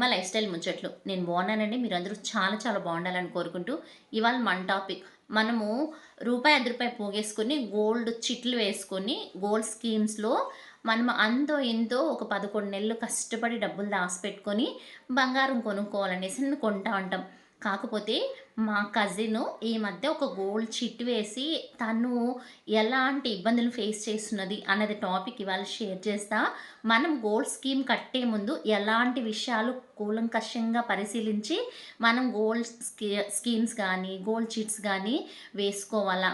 Cinema life style ముచ్చట్లు. నేను బాగున్నానండి. మీరు అందరూ చాలా చాలా బాగుండాలని కోరుకుంటూ ఇవాళ మన టాపిక్. మనము రూపాయి ఐదు రూపాయి పోగేసుకొని గోల్డ్ చిట్లు వేసుకొని గోల్డ్ స్కీమ్స్లో మనం అంతో ఎంతో ఒక పదకొండు నెలలు కష్టపడి డబ్బులు దాచిపెట్టుకొని బంగారం కొనుక్కోవాలనేసి కొంటా ఉంటాం. కాకపోతే మా కజిన్ ఈ మధ్య ఒక గోల్డ్ చిట్ వేసి తను ఎలాంటి ఇబ్బందులు ఫేస్ చేస్తున్నది అన్నది టాపిక్ ఇవాళ షేర్ చేస్తా. మనం గోల్డ్ స్కీమ్ కట్టే ముందు ఎలాంటి విషయాలు కూలంకషంగా పరిశీలించి మనం గోల్డ్ స్కీమ్స్ కానీ గోల్డ్ చిట్స్ కానీ వేసుకోవాలా?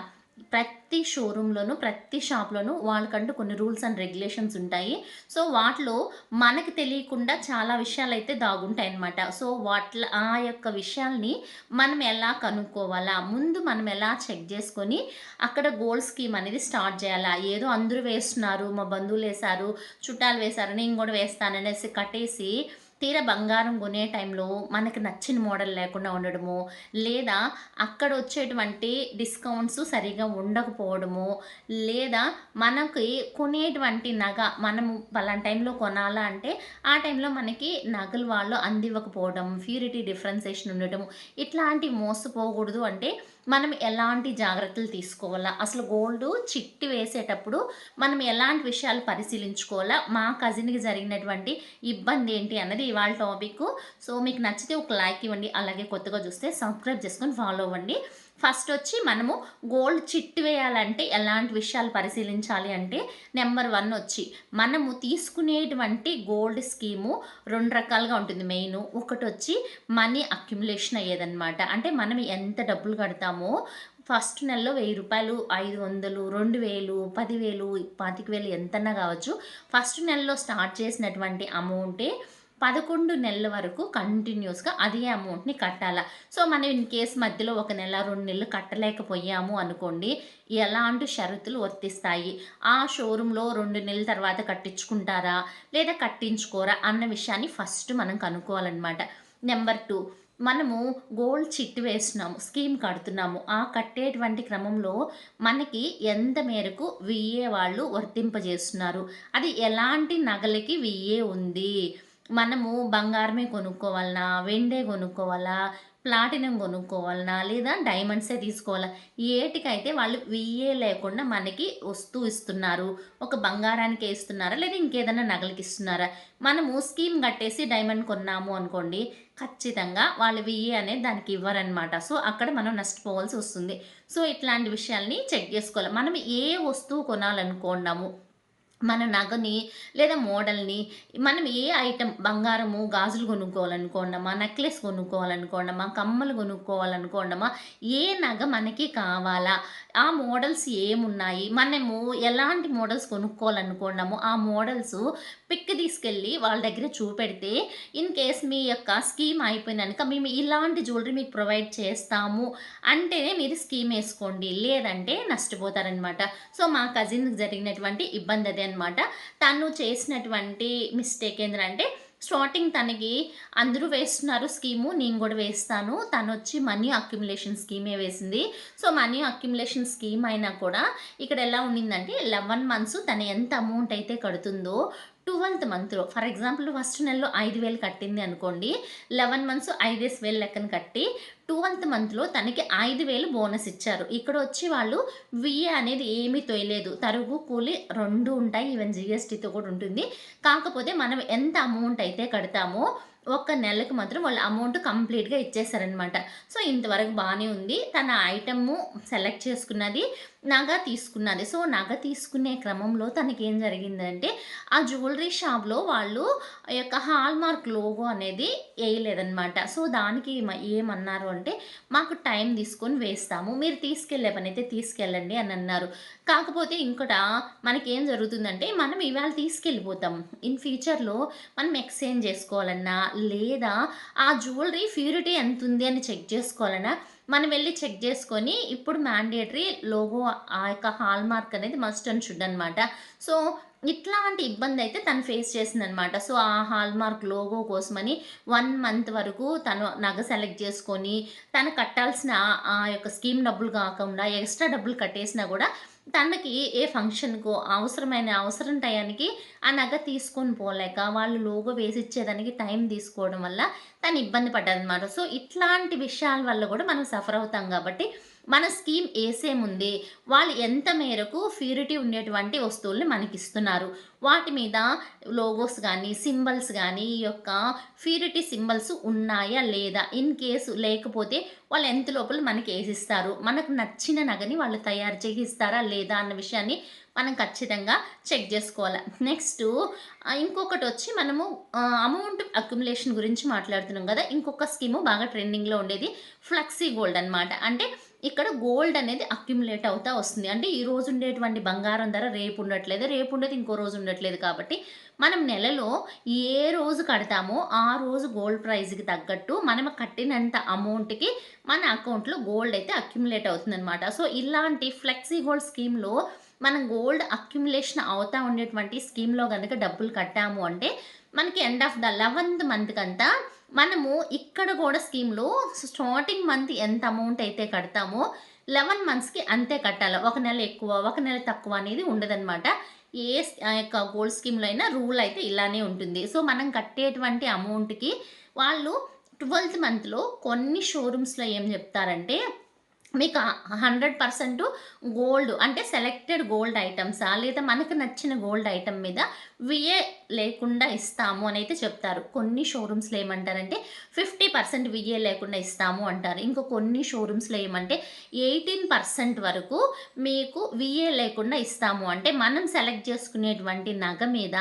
ప్రతి షోరూంలోనూ ప్రతి షాప్లోనూ వాళ్ళకంటూ కొన్ని రూల్స్ అండ్ రెగ్యులేషన్స్ ఉంటాయి. సో వాటిలో మనకి తెలియకుండా చాలా విషయాలు అయితే దాగుంటాయి అన్నమాట సో వాటి ఆ యొక్క విషయాల్ని మనం ఎలా కనుక్కోవాలా? ముందు మనం ఎలా చెక్ చేసుకొని అక్కడ గోల్డ్ స్కీమ్ అనేది స్టార్ట్ చేయాలా? ఏదో అందరూ వేస్తున్నారు మా బంధువులు వేశారు చుట్టాలు వేశారు నేను కూడా వేస్తాననేసి కట్టేసి తీర బంగారం కొనే టైంలో మనకి నచ్చిన మోడల్ లేకుండా ఉండడము లేదా అక్కడ వచ్చేటువంటి డిస్కౌంట్స్ సరిగా ఉండకపోవడము లేదా మనకి కొనేటువంటి నగ మనము పలానా టైంలో కొనాలా అంటే ఆ టైంలో మనకి నగలు వాళ్ళు అందివ్వకపోవడం ప్యూరిటీ డిఫరెన్సేషన్ ఉండటం ఇట్లాంటి మోసపోకూడదు అంటే మనం ఎలాంటి జాగ్రత్తలు తీసుకోవాలా? అసలు గోల్డ్ చిట్టి వేసేటప్పుడు మనం ఎలాంటి విషయాలు పరిశీలించుకోవాలా? మా కజిన్కి జరిగినటువంటి ఇబ్బంది ఏంటి అన్నది ఇవాళ టాపిక్ సో మీకు నచ్చితే ఒక లైక్ ఇవ్వండి అలాగే కొత్తగా చూస్తే సబ్స్క్రైబ్ చేసుకొని ఫాలో అవ్వండి. ఫస్ట్ వచ్చి మనము గోల్డ్ చిట్టు వేయాలంటే ఎలాంటి విషయాలు పరిశీలించాలి అంటే నెంబర్ వన్ వచ్చి మనము తీసుకునేటువంటి గోల్డ్ స్కీము రెండు రకాలుగా ఉంటుంది. మెయిన్ ఒకటి వచ్చి మనీ అక్యుములేషన్ అయ్యేదన్నమాట. అంటే మనం ఎంత డబ్బులు కడతామో ఫస్ట్ నెలలో వెయ్యి రూపాయలు ఐదు వందలు రెండు వేలు పదివేలు పాతిక వేలు ఎంతన్నా కావచ్చు ఫస్ట్ నెలలో స్టార్ట్ చేసినటువంటి అమౌంటే పదకొండు నెలల వరకు కంటిన్యూస్గా అదే అమౌంట్ని కట్టాలా? సో మనం ఇన్ కేసు మధ్యలో ఒక నెల రెండు నెలలు కట్టలేకపోయాము అనుకోండి ఎలాంటి షరతులు వర్తిస్తాయి? ఆ షోరూంలో రెండు నెలల తర్వాత కట్టించుకుంటారా? లేదా కట్టించుకోరా? అన్న విషయాన్ని ఫస్ట్ మనం కనుక్కోవాలన్నమాట. నెంబర్ టూ మనము గోల్డ్ చిట్ వేస్తున్నాము స్కీమ్ కడుతున్నాము. ఆ కట్టేటువంటి క్రమంలో మనకి ఎంత మేరకు విఏ వాళ్ళు వర్తింపజేస్తున్నారు? అది ఎలాంటి నగలకి విఏ ఉంది? మనము బంగారమే కొనుక్కోవాలనా వెండే కొనుక్కోవాలా ప్లాటినం కొనుక్కోవాలనా లేదా డైమండ్సే తీసుకోవాలా? ఏటికైతే వాళ్ళు విఏ లేకుండా మనకి వస్తువు ఇస్తున్నారు. ఒక బంగారానికి ఇస్తున్నారా లేదా ఇంకేదైనా నగలకి ఇస్తున్నారా? మనము స్కీమ్ కట్టేసి డైమండ్ కొన్నాము అనుకోండి ఖచ్చితంగా వాళ్ళు వెయ్యి అనేది దానికి ఇవ్వరనమాట సో అక్కడ మనం నష్టపోవాల్సి వస్తుంది. సో ఇట్లాంటి విషయాల్ని చెక్ చేసుకోవాలి. మనం ఏ వస్తువు కొనాలనుకున్నాము మన నగని లేదా మోడల్ని మనం ఏ ఐటెం బంగారము గాజులు కొనుక్కోవాలనుకోండమా నెక్లెస్ కొనుక్కోవాలనుకోండమా కమ్మలు కొనుక్కోవాలనుకోండమా ఏ నగ మనకి కావాలా ఆ మోడల్స్ ఏమున్నాయి మనము ఎలాంటి మోడల్స్ కొనుక్కోవాలనుకోండము ఆ మోడల్స్ పిక్ తీసుకెళ్ళి వాళ్ళ దగ్గర చూపెడితే ఇన్ కేస్ మీ యొక్క స్కీమ్ అయిపోయినాక మేము ఇలాంటి జ్యువెలరీ మీకు ప్రొవైడ్ చేస్తాము అంటేనే మీరు స్కీమ్ వేసుకోండి లేదంటే నష్టపోతారనమాట సో మా కజిన్కి జరిగినటువంటి ఇబ్బంది అదే అనమాట తను చేసినటువంటి మిస్టేక్ ఏంటంటే స్టార్టింగ్ తనకి అందరూ వేస్తున్నారు స్కీము నేను కూడా వేస్తాను. తను వచ్చి మనీ అక్యుములేషన్ స్కీమే వేసింది. సో మనీ అక్యుములేషన్ స్కీమ్ అయినా కూడా ఇక్కడ ఎలా ఉండిందంటే లెవెన్ మంత్స్ తను ఎంత అమౌంట్ అయితే కడుతుందో ట్వెల్త్ మంత్లో ఫర్ ఎగ్జాంపుల్ ఫస్ట్ నెలలో ఐదు వేలు కట్టింది అనుకోండి లెవెన్ మంత్స్ ఐదేసి వేలు లెక్కన కట్టి ట్వెల్త్ మంత్లో తనకి ఐదు వేలు బోనస్ ఇచ్చారు. ఇక్కడ వచ్చి వాళ్ళు విఏ అనేది ఏమీ తొయలేదు. తరుగు కూలి రెండు ఉంటాయి. ఈవెన్ జిఎస్టీతో కూడా ఉంటుంది. కాకపోతే మనం ఎంత అమౌంట్ అయితే కడతామో ఒక్క నెలకు మాత్రం వాళ్ళ అమౌంట్ కంప్లీట్గా ఇచ్చేసారనమాట సో ఇంతవరకు బాగానే ఉంది. తన ఐటమ్ సెలెక్ట్ చేసుకున్నది నగ తీసుకున్నది. సో నగ తీసుకునే క్రమంలో తనకి ఏం జరిగిందంటే ఆ జ్యువెలరీ షాప్లో వాళ్ళు యొక్క హాల్ మార్క్ లోగో అనేది వేయలేదన్నమాట సో దానికి ఏమన్నారు అంటే మాకు టైం తీసుకొని వేస్తాము. మీరు తీసుకెళ్ళే పని అయితే తీసుకెళ్ళండి అని అన్నారు. కాకపోతే ఇంకోట మనకేం జరుగుతుందంటే మనం ఇవాళ తీసుకెళ్ళిపోతాం. ఇన్ ఫ్యూచర్లో మనం ఎక్స్చేంజ్ చేసుకోవాలన్నా లేదా ఆ జ్యువెలరీ ప్యూరిటీ ఎంత ఉంది అని చెక్ చేసుకోవాలన్నా మనం వెళ్ళి చెక్ చేసుకొని ఇప్పుడు మ్యాండేటరీ లోగో ఆ యొక్క హాల్ మార్క్ అనేది మస్ట్ అండ్ షుడ్ అనమాట సో ఇట్లాంటి ఇబ్బంది అయితే తను ఫేస్ చేసిందనమాట సో ఆ హాల్మార్క్ లోగో కోసమని వన్ మంత్ వరకు తను నగ సెలెక్ట్ చేసుకొని తను కట్టాల్సిన ఆ యొక్క స్కీమ్ డబ్బులు కాకుండా ఎక్స్ట్రా డబ్బులు కట్టేసినా కూడా తనకి ఏ ఫంక్షన్కు అవసరమైన అవసరం టయానికి ఆ నగ తీసుకొని పోలేక వాళ్ళు లోగో వేసి ఇచ్చేదానికి టైం తీసుకోవడం వల్ల తను ఇబ్బంది పడ్డదనమాట సో ఇట్లాంటి విషయాల వల్ల కూడా మనం సఫర్ అవుతాం కాబట్టి మన స్కీమ్ వేసే ముందే వాళ్ళు ఎంత మేరకు ప్యూరిటీ ఉండేటువంటి వస్తువుల్ని మనకి ఇస్తున్నారు వాటి మీద లోగోస్ కానీ సింబల్స్ కానీ ఈ యొక్క ప్యూరిటీ సింబల్స్ ఉన్నాయా లేదా? ఇన్ కేసు లేకపోతే వాళ్ళు ఎంత లోపల మనకి వేసిస్తారు మనకు నచ్చిన నగని వాళ్ళు తయారు చేసి ఇస్తారా లేదా అన్న విషయాన్ని మనం ఖచ్చితంగా చెక్ చేసుకోవాలి. నెక్స్ట్ ఇంకొకటి వచ్చి మనము అమౌంట్ అక్యుములేషన్ గురించి మాట్లాడుతున్నాం కదా. ఇంకొక స్కీము బాగా ట్రెండింగ్లో ఉండేది. ఫ్లెక్సీ గోల్డ్ అన్నమాట. అంటే ఇక్కడ గోల్డ్ అనేది అక్యుములేట్ అవుతా వస్తుంది. అంటే ఈ రోజు ఉండేటువంటి బంగారం ధర రేపు ఉండట్లేదు రేపు ఉండేది ఇంకో రోజు ఉండట్లేదు కాబట్టి మనం నెలలో ఏ రోజు కడతామో ఆ రోజు గోల్డ్ ప్రైస్కి తగ్గట్టు మనం కట్టినంత అమౌంట్కి మన అకౌంట్లో గోల్డ్ అయితే అక్యుములేట్ అవుతుందన్నమాట. సో ఇలాంటి ఫ్లెక్సీ గోల్డ్ స్కీమ్లో మనం గోల్డ్ అక్యుములేషన్ అవుతా ఉండేటువంటి స్కీమ్లో కనుక డబ్బులు కట్టాము అంటే మనకి end of the eleventh month కంతా మనము ఇక్కడ కూడా స్కీమ్లో స్టార్టింగ్ మంత్ ఎంత అమౌంట్ అయితే కడతామో లెవెన్ మంత్స్కి అంతే కట్టాలి. ఒక నెల ఎక్కువ ఒక నెల తక్కువ అనేది ఉండదన్నమాట. ఏ యొక్క గోల్డ్ స్కీమ్లో అయినా రూల్ అయితే ఇలానే ఉంటుంది. సో మనం కట్టేటువంటి అమౌంట్కి వాళ్ళు ట్వెల్త్ మంత్లో కొన్ని షోరూమ్స్లో ఏం చెప్తారంటే మీకు హండ్రెడ్ పర్సెంట్ గోల్డ్ అంటే సెలెక్టెడ్ గోల్డ్ ఐటమ్సా లేదా మనకు నచ్చిన గోల్డ్ ఐటమ్ మీద విఏ లేకుండా ఇస్తాము అని అయితే చెప్తారు. కొన్ని షోరూమ్స్లో ఏమంటారంటే ఫిఫ్టీ పర్సెంట్ విఏ లేకుండా ఇస్తాము అంటారు. ఇంకో కొన్ని షోరూమ్స్లో ఏమంటే ఎయిటీన్ పర్సెంట్ వరకు మీకు విఏ లేకుండా ఇస్తాము. అంటే మనం సెలెక్ట్ చేసుకునేటువంటి నగ మీద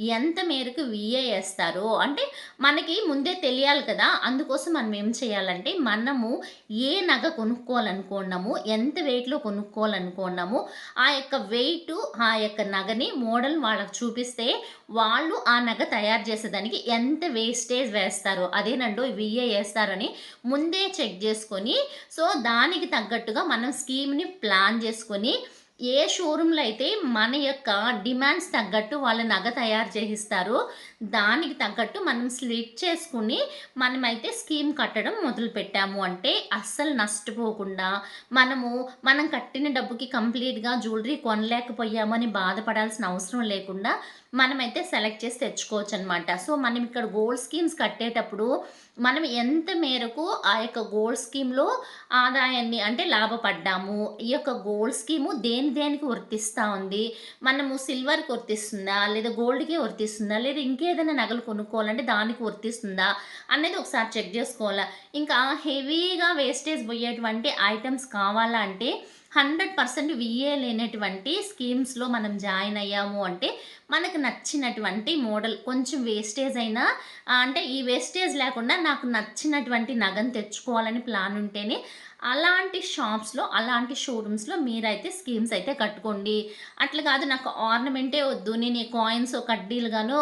ఎంత మేరకు విఏ వేస్తారో అంటే మనకి ముందే తెలియాలి కదా. అందుకోసం మనం ఏం చేయాలంటే మనము ఏ నగ కొనుక్కోవాలనుకున్నాము ఎంత వెయిట్లో కొనుక్కోవాలనుకున్నాము ఆ యొక్క వెయిట్ ఆ యొక్క నగని మోడల్ వాళ్ళకి చూపిస్తే వాళ్ళు ఆ నగ తయారు చేసేదానికి ఎంత వేస్టేజ్ వేస్తారో అదేనండో విఏ వేస్తారని ముందే చెక్ చేసుకొని సో దానికి తగ్గట్టుగా మనం స్కీమ్ని ప్లాన్ చేసుకొని ఏ షోరూంలో అయితే మన యొక్క డిమాండ్స్ తగ్గట్టు వాళ్ళ నగ తయారు చేయిస్తారో దానికి తగ్గట్టు మనం స్లిట్ చేసుకుని మనమైతే స్కీమ్ కట్టడం మొదలు పెట్టాము అంటే అస్సలు నష్టపోకుండా మనము మనం కట్టిన డబ్బుకి కంప్లీట్గా జ్యువెలరీ కొనలేకపోయామని బాధపడాల్సిన అవసరం లేకుండా మనమైతే సెలెక్ట్ చేసి తెచ్చుకోవచ్చు అనమాట సో మనం ఇక్కడ గోల్డ్ స్కీమ్స్ కట్టేటప్పుడు మనం ఎంత మేరకు ఆ యొక్క గోల్డ్ స్కీమ్లో ఆదాయాన్ని అంటే లాభపడ్డాము ఈ యొక్క గోల్డ్ స్కీము దేని దేనికి వర్తిస్తూ ఉంది మనము సిల్వర్కి వర్తిస్తుందా లేదా గోల్డ్కి వర్తిస్తుందా లేదా ఇంకేదైనా నగలు కొనుక్కోవాలంటే దానికి వర్తిస్తుందా అనేది ఒకసారి చెక్ చేసుకోవాలా. ఇంకా హెవీగా వేస్టేజ్ పోయేటువంటి ఐటమ్స్ కావాలా అంటే హండ్రెడ్ పర్సెంట్ విఏ లేనటువంటి స్కీమ్స్లో మనం జాయిన్ అయ్యాము అంటే మనకు నచ్చినటువంటి మోడల్ కొంచెం వేస్టేజ్ అయినా అంటే ఈ వేస్టేజ్ లేకుండా నాకు నచ్చినటువంటి నగను తెచ్చుకోవాలని ప్లాన్ ఉంటేనే అలాంటి షాప్స్లో అలాంటి షోరూమ్స్లో మీరైతే స్కీమ్స్ అయితే కట్టుకోండి. అట్లా కాదు నాకు ఆర్నమెంటే వద్దు. నేను ఈ కాయిన్స్ కడ్డీలుగాను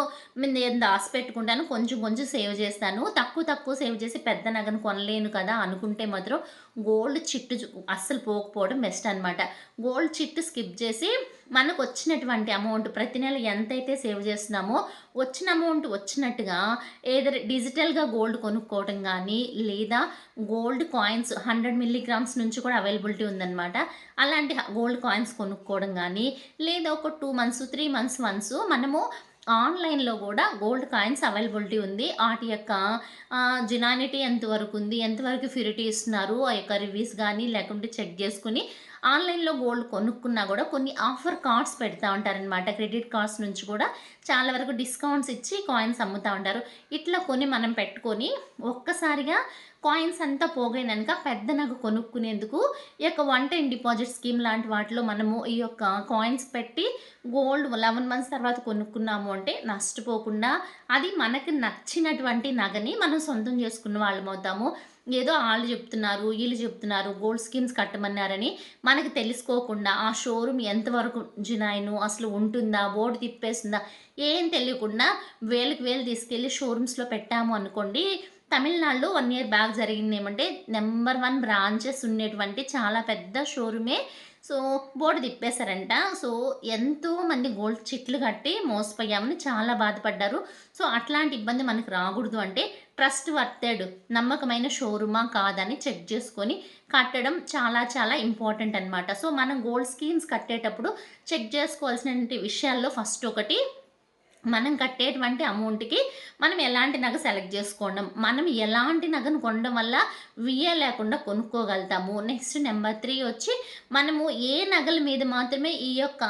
నేను దాసి పెట్టుకుంటాను. కొంచెం కొంచెం సేవ్ చేస్తాను. తక్కువ తక్కువ సేవ్ చేసి పెద్ద నగను కొనలేను కదా అనుకుంటే మాత్రం గోల్డ్ చిట్టు అస్సలు పోకపోవడం బెస్ట్ అనమాట గోల్డ్ చిట్టు స్కిప్ చేసి మనకు వచ్చినటువంటి అమౌంట్ ప్రతి నెల ఎంతైతే సేవ్ చేస్తున్నామో వచ్చిన అమౌంట్ వచ్చినట్టుగా ఏదైనా డిజిటల్గా గోల్డ్ కొనుక్కోవడం కానీ లేదా గోల్డ్ కాయిన్స్ హండ్రెడ్ మిల్లీగ్రామ్స్ నుంచి కూడా అవైలబిలిటీ ఉందన్నమాట. అలాంటి గోల్డ్ కాయిన్స్ కొనుక్కోవడం కానీ లేదా ఒక two months three months once మనము ఆన్లైన్లో కూడా గోల్డ్ కాయిన్స్ అవైలబిలిటీ ఉంది. వాటి యొక్క జినానిటీ ఎంతవరకు ఉంది ఎంతవరకు ఫ్యూరిటీ ఇస్తున్నారు ఆ యొక్క రివ్యూస్ కానీ లేకుంటే చెక్ చేసుకుని ఆన్లైన్లో గోల్డ్ కొనుక్కున్నా కూడా కొన్ని ఆఫర్ కార్డ్స్ పెడతా ఉంటారనమాట క్రెడిట్ కార్డ్స్ నుంచి కూడా చాలా వరకు డిస్కౌంట్స్ ఇచ్చి కాయిన్స్ అమ్ముతూ ఉంటారు. ఇట్లా కొని మనం పెట్టుకొని ఒక్కసారిగా కాయిన్స్ అంతా పోగైనాక పెద్ద నగ కొనుక్కునేందుకు ఈ యొక్క వన్ టైం డిపాజిట్ స్కీమ్ లాంటి వాటిలో మనము ఈ యొక్క కాయిన్స్ పెట్టి గోల్డ్ లెవెన్ మంత్స్ తర్వాత కొనుక్కున్నాము అంటే నష్టపోకుండా అది మనకి నచ్చినటువంటి నగని మనం సొంతం చేసుకున్న వాళ్ళం అవుతాము. ఏదో వాళ్ళు చెప్తున్నారు వీళ్ళు చెప్తున్నారు గోల్డ్ స్కీమ్స్ కట్టమన్నారని మనకు తెలుసుకోకుండా ఆ షోరూమ్ ఎంతవరకు జునాయిను అసలు ఉంటుందా బోర్డు తిప్పేస్తుందా ఏం తెలియకుండా వేలకు వేలు తీసుకెళ్ళి షోరూమ్స్లో పెట్టాము అనుకోండి తమిళనాడులో వన్ ఇయర్ బ్యాక్ జరిగింది ఏమంటే నెంబర్ వన్ బ్రాంచెస్ ఉన్నటువంటి చాలా పెద్ద షోరూమే సో బోర్డు తిప్పేశారంట. సో ఎంతో మంది గోల్డ్ చిట్లు కట్టి మోసపోయామని చాలా బాధపడ్డారు. సో అట్లాంటి ఇబ్బంది మనకు రాకూడదు అంటే ట్రస్ట్ వర్తెడ్ నమ్మకమైన షోరూమా కాదని చెక్ చేసుకొని కట్టడం చాలా చాలా ఇంపార్టెంట్ అనమాట సో మనం గోల్డ్ స్కీమ్స్ కట్టేటప్పుడు చెక్ చేసుకోవాల్సిన విషయాల్లో ఫస్ట్ ఒకటి మనం కట్టేటువంటి అమౌంట్కి మనం ఎలాంటి నగ సెలెక్ట్ చేసుకోవడం మనం ఎలాంటి నగను కొనడం వల్ల విఏ లేకుండా కొనుక్కోగలుగుతాము. నెక్స్ట్ నెంబర్ త్రీ వచ్చి మనము ఏ నగల మీద మాత్రమే ఈ యొక్క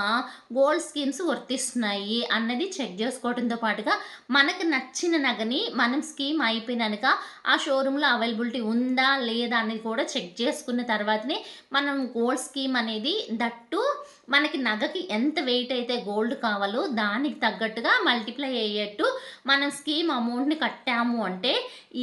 గోల్డ్ స్కీమ్స్ వర్తిస్తున్నాయి అన్నది చెక్ చేసుకోవడంతో పాటుగా మనకు నచ్చిన నగని మనం స్కీమ్ అయిపోయినాక ఆ షోరూంలో అవైలబిలిటీ ఉందా లేదా అనేది కూడా చెక్ చేసుకున్న తర్వాతనే మనం గోల్డ్ స్కీమ్ అనేది దట్టు మనకి నగకి ఎంత వెయిట్ అయితే గోల్డ్ కావాలో దానికి తగ్గట్టుగా మల్టిప్లై అయ్యేట్టు మనం స్కీమ్ అమౌంట్ని కట్టాము అంటే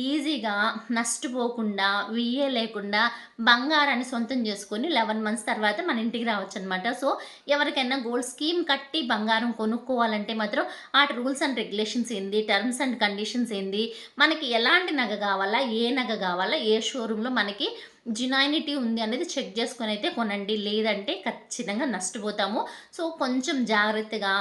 ఈజీగా నష్టపోకుండా విఏ లేకుండా బంగారాన్ని సొంతం చేసుకొని లెవెన్ మంత్స్ తర్వాత మన ఇంటికి రావచ్చు అనమాట సో ఎవరికైనా గోల్డ్ స్కీమ్ కట్టి బంగారం కొనుక్కోవాలంటే మాత్రం ఆ రూల్స్ అండ్ రెగ్యులేషన్స్ ఏంది టర్మ్స్ అండ్ కండిషన్స్ ఏంది మనకి ఎలాంటి నగ కావాలా ఏ నగ కావాలా ఏ షోరూంలో మనకి జినాయినిటీ ఉంది అనేది చెక్ చేసుకొని అయితే కొనండి. లేదంటే ఖచ్చితంగా నష్టపోతాము. సో కొంచెం జాగ్రత్తగా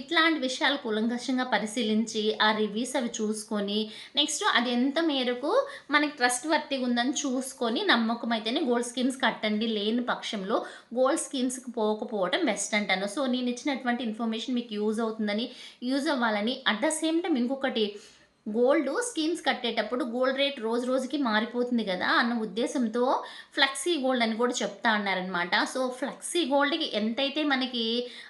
ఇట్లాంటి విషయాలు కూలంకషంగా పరిశీలించి ఆ రివ్యూస్ అవి చూసుకొని నెక్స్ట్ అది ఎంత మేరకు మనకి ట్రస్ట్ వర్తిగా ఉందని చూసుకొని నమ్మకం అయితేనే గోల్డ్ స్కీమ్స్ కట్టండి. లేని పక్షంలో గోల్డ్ స్కీమ్స్కి పోకపోవడం బెస్ట్ అంటాను. సో నేను ఇచ్చినటువంటి ఇన్ఫర్మేషన్ మీకు యూజ్ అవుతుందని యూజ్ అవ్వాలని. అట్ ద సేమ్ టైం ఇంకొకటి గోల్డ్ స్కీమ్స్ కట్టేటప్పుడు గోల్డ్ రేట్ రోజు రోజుకి మారిపోతుంది కదా అన్న ఉద్దేశంతో ఫ్లెక్సీ గోల్డ్ అని కూడా చెప్తా అన్నారనమాట సో ఫ్లెక్సీ గోల్డ్కి ఎంతైతే మనకి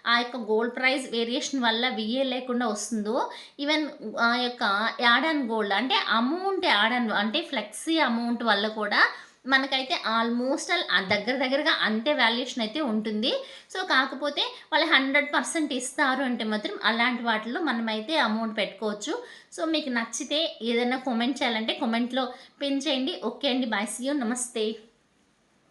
ఆ యొక్క గోల్డ్ ప్రైస్ వేరియేషన్ వల్ల విఏ లేకుండా వస్తుందో ఈవెన్ ఆ యొక్క యాడ్ అండ్ గోల్డ్ అంటే అమౌంట్ యాడ్ అండ్ అంటే ఫ్లెక్సీ అమౌంట్ వల్ల కూడా మనకైతే ఆల్మోస్ట్ దగ్గర దగ్గరగా అంతే వాల్యుయేషన్ అయితే ఉంటుంది. సో కాకపోతే వాళ్ళు హండ్రెడ్ పర్సెంట్ ఇస్తారు అంటే మాత్రం అలాంటి వాటిలో మనమైతే అమౌంట్ పెట్టుకోవచ్చు. సో మీకు నచ్చితే ఏదైనా కామెంట్ చేయాలంటే కామెంట్లో పిన్ చేయండి. ఓకే అండి. బాయ్ సీ నమస్తే